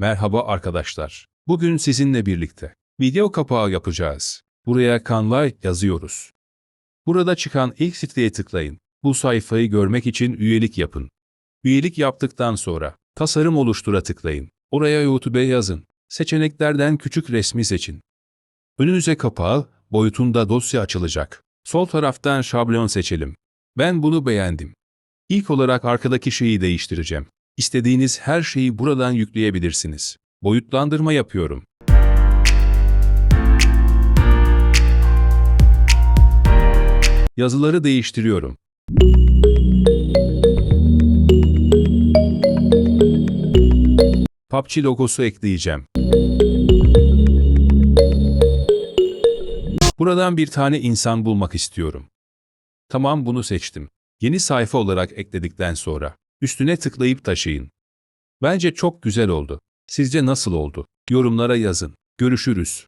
Merhaba arkadaşlar. Bugün sizinle birlikte video kapağı yapacağız. Buraya Canva yazıyoruz. Burada çıkan ilk siteye tıklayın. Bu sayfayı görmek için üyelik yapın. Üyelik yaptıktan sonra tasarım oluştura tıklayın. Oraya YouTube yazın. Seçeneklerden küçük resmi seçin. Önünüze kapağı, boyutunda dosya açılacak. Sol taraftan şablon seçelim. Ben bunu beğendim. İlk olarak arkadaki şeyi değiştireceğim. İstediğiniz her şeyi buradan yükleyebilirsiniz. Boyutlandırma yapıyorum. Yazıları değiştiriyorum. PUBG logosu ekleyeceğim. Buradan bir tane insan bulmak istiyorum. Tamam bunu seçtim. Yeni sayfa olarak ekledikten sonra üstüne tıklayıp taşıyın. Bence çok güzel oldu. Sizce nasıl oldu? Yorumlara yazın. Görüşürüz.